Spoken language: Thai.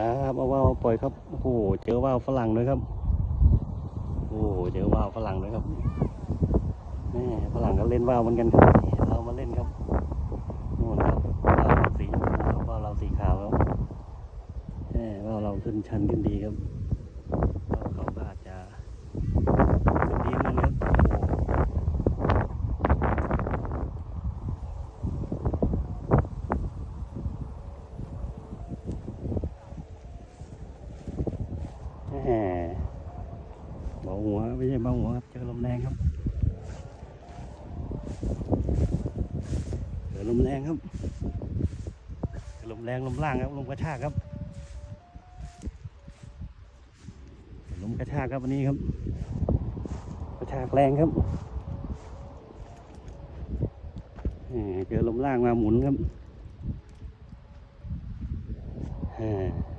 ครับเอาว่าวปล่อยครับโอ้โหเจอว่าวฝรั่งด้วยครับโอ้โหเจอว่าวฝรั่งด้วยครับแม่ฝรั่งก็เล่นว่าวเหมือนกันครับเรามาเล่นครับนู่นครับว่าวสีครับว่าวเราสีขาวครับแม่ว่าวเราขึ้นชันขึ้นดีครับว่าวเขาก็อาจจะขึ้นดีเหมือนกันครับโอ้โห แหม เบาหัวไม่ใช่เบาหัวครับเจอลมแรงครับเจอลมแรงครับเจอลมแรงลมล่างครับลมกระชากครับลมกระชากครับวันนี้ครับ กระชากแรงครับเจอลมล่างมาหมุนครับ